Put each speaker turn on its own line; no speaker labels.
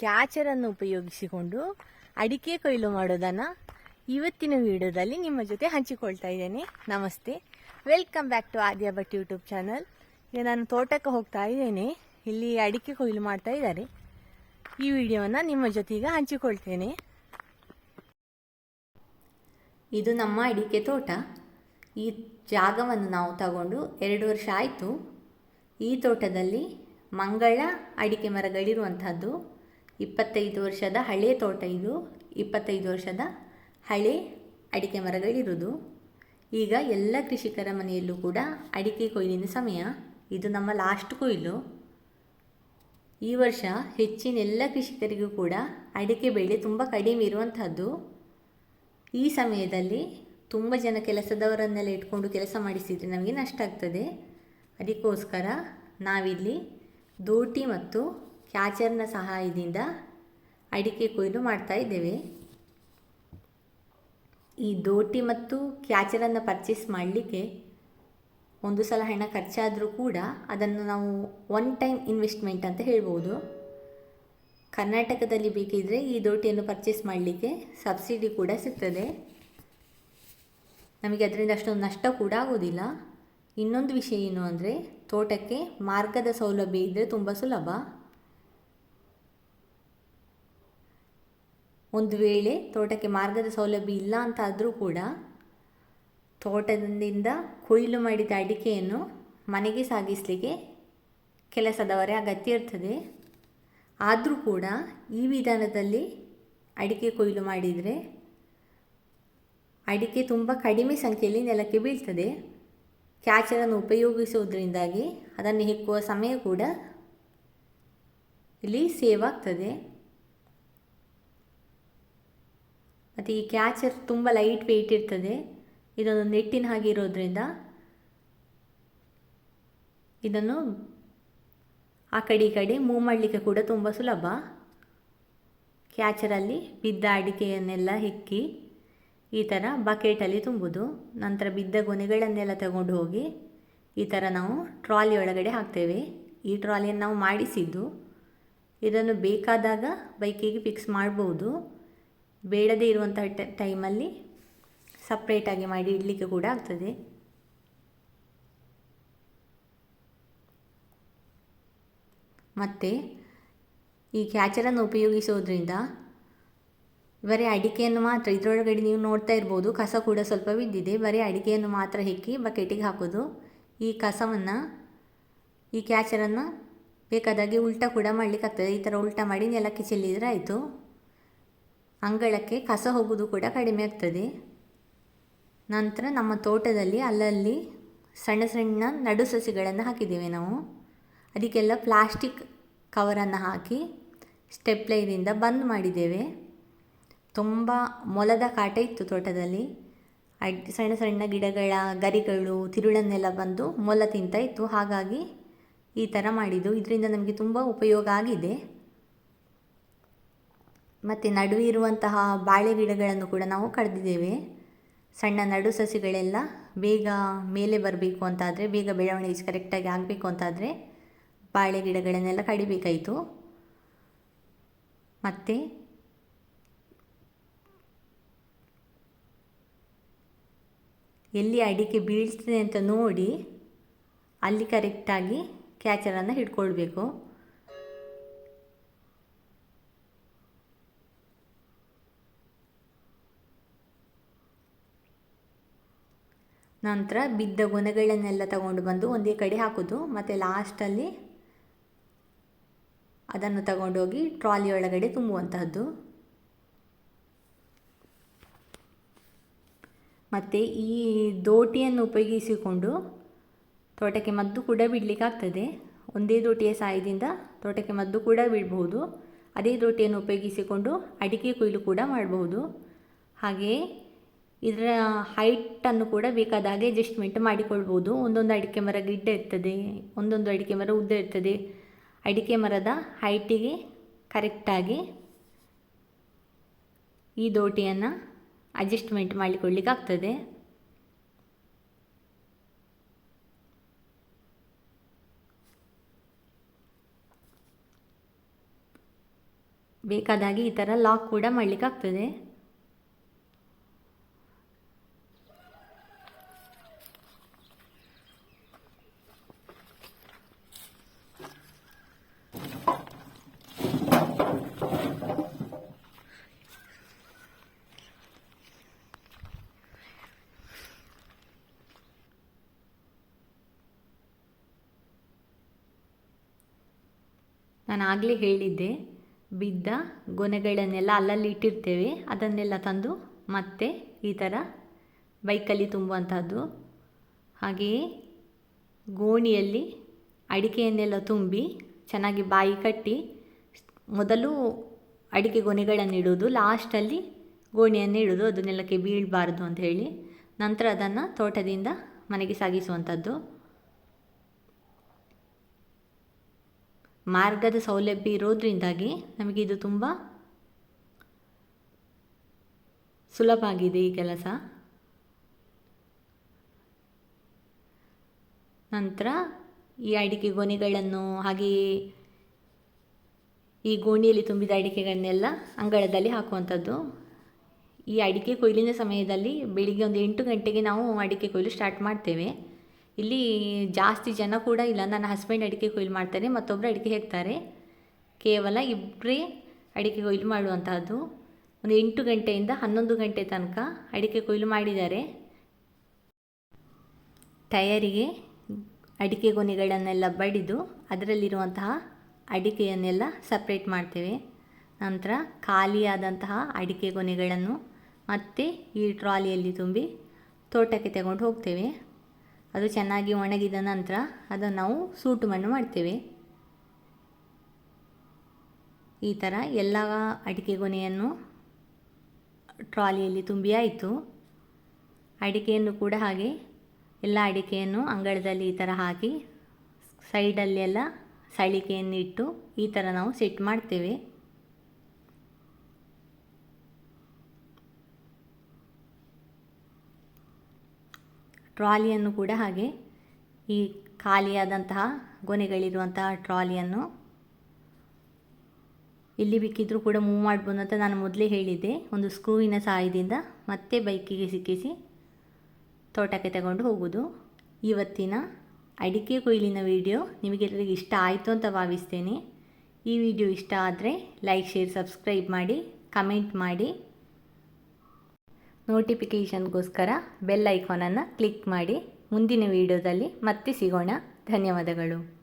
ಕ್ಯಾಚರನ್ನು ಉಪಯೋಗಿಸಿಕೊಂಡು ಅಡಿಕೆ ಕೊಯ್ಲು ಮಾಡೋದನ್ನು ಇವತ್ತಿನ ವಿಡಿಯೋದಲ್ಲಿ ನಿಮ್ಮ ಜೊತೆ ಹಂಚಿಕೊಳ್ತಾ ಇದ್ದೇನೆ. ನಮಸ್ತೆ. Welcome back to Aadya Bhat YouTube channel ಈಗ ನಾನು ತೋಟಕ್ಕೆ ಹೋಗ್ತಾ ಇದ್ದೇನೆ. ಇಲ್ಲಿ ಅಡಿಕೆ ಕೊಯ್ಲು ಮಾಡ್ತಾ ಇದ್ದಾರೆ. ಈ ವಿಡಿಯೋವನ್ನು ನಿಮ್ಮ ಜೊತೆಗೆ ಹಂಚಿಕೊಳ್ತೇನೆ. ಇದು ನಮ್ಮ ಅಡಿಕೆ ತೋಟ. ಈ ಜಾಗವನ್ನು ನಾವು ತಗೊಂಡು ಎರಡು ವರ್ಷ ಆಯಿತು. ಈ ತೋಟದಲ್ಲಿ ಮಂಗಳ ಅಡಿಕೆ ಮರಗಳಿರುವಂಥದ್ದು. ಇಪ್ಪತ್ತೈದು ವರ್ಷದ ಹಳೆ ತೋಟ ಇದು. ಇಪ್ಪತ್ತೈದು ವರ್ಷದ ಹಳೆ ಅಡಿಕೆ ಮರಗಳಿರುವುದು. ಈಗ ಎಲ್ಲ ಕೃಷಿಕರ ಮನೆಯಲ್ಲೂ ಕೂಡ ಅಡಿಕೆ ಕೊಯ್ಲಿನ ಸಮಯ. ಇದು ನಮ್ಮ ಲಾಸ್ಟ್ ಕೊಯ್ಲು. ಈ ವರ್ಷ ಹೆಚ್ಚಿನ ಎಲ್ಲ ಕೃಷಿಕರಿಗೂ ಕೂಡ ಅಡಿಕೆ ಬೆಳೆ ತುಂಬ ಕಡಿಮೆ ಇರುವಂಥದ್ದು ಈ ಸಮಯದಲ್ಲಿ ತುಂಬ ಜನ ಕೆಲಸದವರನ್ನೆಲ್ಲ ಇಟ್ಕೊಂಡು ಕೆಲಸ ಮಾಡಿಸಿದರೆ ನಮಗೆ ನಷ್ಟ ಆಗ್ತದೆ. ಅದಕ್ಕೋಸ್ಕರ ನಾವಿಲ್ಲಿ ದೋಟಿ ಮತ್ತು ಕ್ಯಾಚರ್ನ ಸಹಾಯದಿಂದ ಅಡಿಕೆ ಕೊಯ್ಲು ಮಾಡ್ತಾ ಇದ್ದೇವೆ. ಈ ದೋಟಿ ಮತ್ತು ಕ್ಯಾಚರನ್ನು ಪರ್ಚೇಸ್ ಮಾಡಲಿಕ್ಕೆ ಒಂದು ಸಲ ಹಣ ಖರ್ಚಾದರೂ ಕೂಡ ಅದನ್ನು ನಾವು ಒನ್ ಟೈಮ್ ಇನ್ವೆಸ್ಟ್ಮೆಂಟ್ ಅಂತ ಹೇಳ್ಬೋದು. ಕರ್ನಾಟಕದಲ್ಲಿ ಬೇಕಿದ್ದರೆ ಈ ದೋಟಿಯನ್ನು ಪರ್ಚೇಸ್ ಮಾಡಲಿಕ್ಕೆ ಸಬ್ಸಿಡಿ ಕೂಡ ಸಿಗ್ತದೆ. ನಮಗೆ ಅದರಿಂದ ಅಷ್ಟೊಂದು ನಷ್ಟ ಕೂಡ ಆಗೋದಿಲ್ಲ ಇನ್ನೊಂದು ವಿಷಯ ಏನು ಅಂದರೆ ತೋಟಕ್ಕೆ ಮಾರ್ಗದ ಸೌಲಭ್ಯ ಇದ್ದರೆ ತುಂಬ ಸುಲಭ. ಒಂದು ವೇಳೆ ತೋಟಕ್ಕೆ ಮಾರ್ಗದ ಸೌಲಭ್ಯ ಇಲ್ಲ ಅಂತಾದರೂ ಕೂಡ ತೋಟದಿಂದ ಕೊಯ್ಲು ಮಾಡಿದ ಅಡಿಕೆಯನ್ನು ಮನೆಗೆ ಸಾಗಿಸಲಿಕ್ಕೆ ಕೆಲಸದವರೇ ಅಗತ್ಯ ಇರ್ತದೆ. ಆದರೂ ಕೂಡ ಈ ವಿಧಾನದಲ್ಲಿ ಅಡಿಕೆ ಕೊಯ್ಲು ಮಾಡಿದರೆ ಅಡಿಕೆ ತುಂಬ ಕಡಿಮೆ ಸಂಖ್ಯೆಯಲ್ಲಿ ನೆಲಕ್ಕೆ ಬೀಳ್ತದೆ. ಕ್ಯಾಚರನ್ನು ಉಪಯೋಗಿಸುವುದರಿಂದಾಗಿ ಅದನ್ನು ಹೆಕ್ಕುವ ಸಮಯ ಕೂಡ ಇಲ್ಲಿ ಸೇವ್ ಆಗ್ತದೆ. ಮತ್ತು ಈ ಕ್ಯಾಚರ್ ತುಂಬ ಲೈಟ್ ವೆಯ್ಟ್ ಇರ್ತದೆ. ಇದೊಂದು ನೆಟ್ಟಿನ ಹಾಗೆ ಇರೋದ್ರಿಂದ ಇದನ್ನು ಆ ಕಡೆ ಈ ಕಡೆ ಮೂವ್ ಮಾಡಲಿಕ್ಕೆ ಕೂಡ ತುಂಬ ಸುಲಭ. ಕ್ಯಾಚರಲ್ಲಿ ಬಿದ್ದ ಅಡಿಕೆಯನ್ನೆಲ್ಲ ಹಿಕ್ಕಿ ಈ ಥರ ಬಕೆಟಲ್ಲಿ ತುಂಬುದು. ನಂತರ ಬಿದ್ದ ಗೊನೆಗಳನ್ನೆಲ್ಲ ತಗೊಂಡು ಹೋಗಿ ಈ ಥರ ನಾವು ಟ್ರಾಲಿ ಒಳಗಡೆ ಹಾಕ್ತೇವೆ. ಈ ಟ್ರಾಲಿಯನ್ನು ನಾವು ಮಾಡಿಸಿದ್ದು ಇದನ್ನು ಬೇಕಾದಾಗ ಬೈಕಿಗೆ ಫಿಕ್ಸ್ ಮಾಡ್ಬೋದು. ಬೇಡದೇ ಇರುವಂಥ ಟೈಮಲ್ಲಿ ಸಪ್ರೇಟಾಗಿ ಮಾಡಿ ಇಡಲಿಕ್ಕೆ ಕೂಡ ಆಗ್ತದೆ. ಮತ್ತು ಈ ಕ್ಯಾಚರನ್ನು ಉಪಯೋಗಿಸೋದ್ರಿಂದ ಬರೀ ಅಡಿಕೆಯನ್ನು ಮಾತ್ರ, ಇದರೊಳಗಡೆ ನೀವು ನೋಡ್ತಾ ಇರ್ಬೋದು, ಕಸ ಕೂಡ ಸ್ವಲ್ಪ ಬಿದ್ದಿದೆ. ಬರೀ ಅಡಿಕೆಯನ್ನು ಮಾತ್ರ ಹೆಕ್ಕಿ ಬಕೆಟಿಗೆ ಹಾಕೋದು. ಈ ಕಸವನ್ನು, ಈ ಕ್ಯಾಚರನ್ನು ಬೇಕಾದಾಗೆ ಉಲ್ಟಾ ಕೂಡ ಮಾಡಲಿಕ್ಕಾಗ್ತದೆ. ಈ ಥರ ಉಲ್ಟಾ ಮಾಡಿ ನೆಲಕ್ಕೆ ಚೆಲ್ಲಿದರೆ ಆಯಿತು. ಅಂಗಳಕ್ಕೆ ಕಸ ಹೋಗುವುದು ಕೂಡ ಕಡಿಮೆ ಆಗ್ತದೆ. ನಂತರ ನಮ್ಮ ತೋಟದಲ್ಲಿ ಅಲ್ಲಲ್ಲಿ ಸಣ್ಣ ಸಣ್ಣ ನಡು ಸಸಿಗಳನ್ನು ಹಾಕಿದ್ದೇವೆ ನಾವು. ಅದಕ್ಕೆಲ್ಲ ಪ್ಲಾಸ್ಟಿಕ್ ಕವರನ್ನು ಹಾಕಿ ಸ್ಟೆಪ್ಲೈರಿಂದ ಬಂದ್ ಮಾಡಿದ್ದೇವೆ. ತುಂಬ ಮೊಲದ ಕಾಟ ಇತ್ತು ತೋಟದಲ್ಲಿ. ಅಡ್ ಸಣ್ಣ ಸಣ್ಣ ಗಿಡಗಳ ಗರಿಗಳು, ತಿರುಳನ್ನೆಲ್ಲ ಬಂದು ಮೊಲ ತಿಂತ ಇತ್ತು. ಹಾಗಾಗಿ ಈ ಥರ ಮಾಡಿದ್ದು. ಇದರಿಂದ ನಮಗೆ ತುಂಬ ಉಪಯೋಗ ಆಗಿದೆ. ಮತ್ತು ನಡುವೆ ಇರುವಂತಹ ಬಾಳೆ ಗಿಡಗಳನ್ನು ಕೂಡ ನಾವು ಕಡ್ದಿದ್ದೇವೆ. ಸಣ್ಣ ನಡು ಸಸಿಗಳೆಲ್ಲ ಬೇಗ ಮೇಲೆ ಬರಬೇಕು ಅಂತಾದರೆ, ಬೇಗ ಬೆಳವಣಿಗೆ ಕರೆಕ್ಟಾಗಿ ಆಗಬೇಕು ಅಂತಾದರೆ ಬಾಳೆ ಗಿಡಗಳನ್ನೆಲ್ಲ ಕಡಿಬೇಕಾಯಿತು. ಮತ್ತು ಎಲ್ಲಿ ಅಡಿಕೆ ಬೀಳ್ತದೆ ಅಂತ ನೋಡಿ ಅಲ್ಲಿ ಕರೆಕ್ಟಾಗಿ ಕ್ಯಾಚರನ್ನು ಹಿಡ್ಕೊಳ್ಬೇಕು. ನಂತರ ಬಿದ್ದ ಗೊನೆಗಳನ್ನೆಲ್ಲ ತಗೊಂಡು ಬಂದು ಒಂದೇ ಕಡೆ ಹಾಕೋದು, ಮತ್ತು ಲಾಸ್ಟಲ್ಲಿ ಅದನ್ನು ತಗೊಂಡೋಗಿ ಟ್ರಾಲಿ ಒಳಗಡೆ ತುಂಬುವಂತಹದ್ದು. ಮತ್ತು ಈ ದೋಟಿಯನ್ನು ಉಪಯೋಗಿಸಿಕೊಂಡು ತೋಟಕ್ಕೆ ಮದ್ದು ಕೂಡ ಬಿಡಲಿಕ್ಕಾಗ್ತದೆ. ಒಂದೇ ದೋಟಿಯ ಸಹಾಯದಿಂದ ತೋಟಕ್ಕೆ ಮದ್ದು ಕೂಡ ಬಿಡಬಹುದು ಅದೇ ದೋಟಿಯನ್ನು ಉಪಯೋಗಿಸಿಕೊಂಡು ಅಡಿಕೆ ಕೊಯ್ಲು ಕೂಡ ಮಾಡಬಹುದು ಹಾಗೆಯೇ ಇದರ ಹೈಟನ್ನು ಕೂಡ ಬೇಕಾದ ಹಾಗೆ ಅಡ್ಜಸ್ಟ್ಮೆಂಟ್ ಮಾಡಿಕೊಳ್ಬೋದು. ಒಂದೊಂದು ಅಡಿಕೆ ಮರ ಗಿಡ್ಡ ಇರ್ತದೆ, ಒಂದೊಂದು ಅಡಿಕೆ ಮರ ಉದ್ದ ಇರ್ತದೆ. ಅಡಿಕೆ ಮರದ ಹೈಟಿಗೆ ಕರೆಕ್ಟಾಗಿ ಈ ದೋಟಿಯನ್ನು ಅಡ್ಜಸ್ಟ್ಮೆಂಟ್ ಮಾಡಿಕೊಳ್ಳಿಕ್ಕಾಗ್ತದೆ ಬೇಕಾದಾಗಿ ಈ ಥರ ಲಾಕ್ ಕೂಡ ಮಾಡಲಿಕ್ಕಾಗ್ತದೆ ನಾನು ಆಗಲೇ ಹೇಳಿದ್ದೆ, ಬಿದ್ದ ಗೊನೆಗಳನ್ನೆಲ್ಲ ಅಲ್ಲಲ್ಲಿ ಇಟ್ಟಿರ್ತೇವೆ, ಅದನ್ನೆಲ್ಲ ತಂದು ಮತ್ತೆ ಈ ಥರ ಬೈಕಲ್ಲಿ ತುಂಬುವಂಥದ್ದು ಹಾಗೆಯೇ ಗೋಣಿಯಲ್ಲಿ ಅಡಿಕೆಯನ್ನೆಲ್ಲ ತುಂಬಿ ಚೆನ್ನಾಗಿ ಬಾಯಿ ಕಟ್ಟಿ ಮೊದಲು ಅಡಿಕೆ ಗೊನೆಗಳನ್ನು ಇಡೋದು ಲಾಸ್ಟಲ್ಲಿ ಗೋಣಿಯನ್ನು ಇಡೋದು ಅದು ನೆಲಕ್ಕೆ ಬೀಳಬಾರ್ದು ಅಂತ ಹೇಳಿ ನಂತರ ಅದನ್ನು ತೋಟದಿಂದ ಮನೆಗೆ ಸಾಗಿಸುವಂಥದ್ದು ಮಾರ್ಗದ ಸೌಲಭ್ಯ ಇರೋದ್ರಿಂದಾಗಿ ನಮಗೆ ಇದು ತುಂಬ ಸುಲಭ ಆಗಿದೆ ಈ ಕೆಲಸ. ನಂತರ ಈ ಅಡಿಕೆ ಗೊನೆಗಳನ್ನು ಹಾಗೆಯೇ ಈ ಗೋಣಿಯಲ್ಲಿ ತುಂಬಿದ ಅಡಿಕೆಗಳನ್ನೆಲ್ಲ ಅಂಗಳದಲ್ಲಿ ಹಾಕುವಂಥದ್ದು. ಈ ಅಡಿಕೆ ಕೊಯ್ಲಿನ ಸಮಯದಲ್ಲಿ ಬೆಳಿಗ್ಗೆ ಒಂದು ಎಂಟು ಗಂಟೆಗೆ ನಾವು ಅಡಿಕೆ ಕೊಯ್ಲು ಸ್ಟಾರ್ಟ್ ಮಾಡ್ತೇವೆ. ಇಲ್ಲಿ ಜಾಸ್ತಿ ಜನ ಕೂಡ ಇಲ್ಲ. ನನ್ನ ಹಸ್ಬೆಂಡ್ ಅಡಿಕೆ ಕೊಯ್ಲು ಮಾಡ್ತಾರೆ ಮತ್ತೊಬ್ಬರು ಅಡಿಕೆ ಹೆಕ್ತಾರೆ. ಕೇವಲ ಇಬ್ಬರೇ ಅಡಿಕೆ ಕೊಯ್ಲು ಮಾಡುವಂತಹದ್ದು. ಒಂದು ಎಂಟು ಗಂಟೆಯಿಂದ ಹನ್ನೊಂದು ಗಂಟೆ ತನಕ ಅಡಿಕೆ ಕೊಯ್ಲು ಮಾಡಿದ್ದಾರೆ. ಟಯರಿಗೆ ಅಡಿಕೆ ಗೊನೆಗಳನ್ನೆಲ್ಲ ಬಡಿದು ಅದರಲ್ಲಿರುವಂತಹ ಅಡಿಕೆಯನ್ನೆಲ್ಲ ಸಪ್ರೇಟ್ ಮಾಡ್ತೇವೆ. ನಂತರ ಖಾಲಿಯಾದಂತಹ ಅಡಿಕೆ ಗೊನೆಗಳನ್ನು ಮತ್ತೆ ಈ ಟ್ರಾಲಿಯಲ್ಲಿ ತುಂಬಿ ತೋಟಕ್ಕೆ ತಗೊಂಡು ಹೋಗ್ತೇವೆ. ಅದು ಚೆನ್ನಾಗಿ ಒಣಗಿದ ನಂತರ ಅದನ್ನು ನಾವು ಸೂಟು ಮಣ್ಣು ಮಾಡ್ತೇವೆ. ಈ ಥರ ಎಲ್ಲ ಅಡಿಕೆ ಗೊನೆಯನ್ನು ಟ್ರಾಲಿಯಲ್ಲಿ ತುಂಬಿ ಆಯಿತು. ಅಡಿಕೆಯನ್ನು ಕೂಡ ಹಾಗೆ ಎಲ್ಲ ಅಡಿಕೆಯನ್ನು ಅಂಗಳದಲ್ಲಿ ಈ ಥರ ಹಾಕಿ ಸೈಡಲ್ಲೆಲ್ಲ ಸಳಿಕೆಯನ್ನು ಇಟ್ಟು ಈ ಥರ ನಾವು ಸೆಟ್ ಮಾಡ್ತೇವೆ. ಟ್ರಾಲಿಯನ್ನು ಕೂಡ ಹಾಗೆ ಈ ಖಾಲಿಯಾದಂತಹ ಗೊನೆಗಳಿರುವಂತಹ ಟ್ರಾಲಿಯನ್ನು ಇಲ್ಲಿ ಬಿಕ್ಕಿದ್ರೂ ಕೂಡ ಮೂವ್ ಮಾಡ್ಬೋದು ಅಂತ ನಾನು ಮೊದಲೇ ಹೇಳಿದ್ದೆ. ಒಂದು ಸ್ಕ್ರೂವಿನ ಸಹಾಯದಿಂದ ಮತ್ತೆ ಬೈಕಿಗೆ ಸಿಕ್ಕಿಸಿ ತೋಟಕ್ಕೆ ತಗೊಂಡು ಹೋಗೋದು. ಇವತ್ತಿನ ಅಡಿಕೆ ಕೊಯ್ಲಿನ ವಿಡಿಯೋ ನಿಮಗೆಲ್ಲರಿಗೆ ಇಷ್ಟ ಆಯಿತು ಅಂತ ಭಾವಿಸ್ತೇನೆ. ಈ ವಿಡಿಯೋ ಇಷ್ಟ ಆದರೆ ಲೈಕ್ ಶೇರ್ ಸಬ್ಸ್ಕ್ರೈಬ್ ಮಾಡಿ ಕಮೆಂಟ್ ಮಾಡಿ. ನೋಟಿಫಿಕೇಷನ್ಗೋಸ್ಕರ ಬೆಲ್ ಐಕಾನನ್ನು ಕ್ಲಿಕ್ ಮಾಡಿ ಮುಂದಿನ ವೀಡಿಯೋದಲ್ಲಿ ಮತ್ತೆ ಸಿಗೋಣ. ಧನ್ಯವಾದಗಳು.